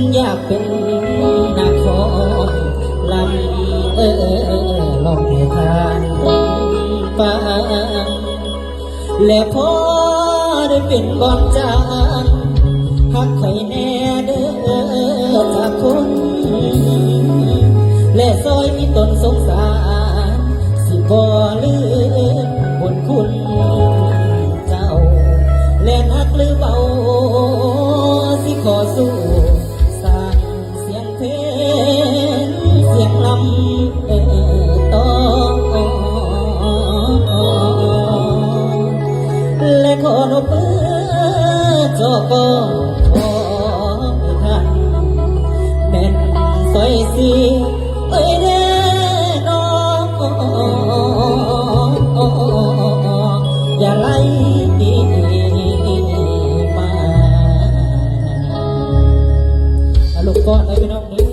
นอยากเป็นนักขอลำเอออลองให้ทานฟังและพอได้เป็นบอนจางหักไข่แน่เด้อจากคน และซอยมีตนสงสาร ลำเออตอละนเปื้อจอกอทอทันแม่นสอยสีเอ้ยเด้อนออย่าไล่มาลูกก็ได้ไปนอกนี้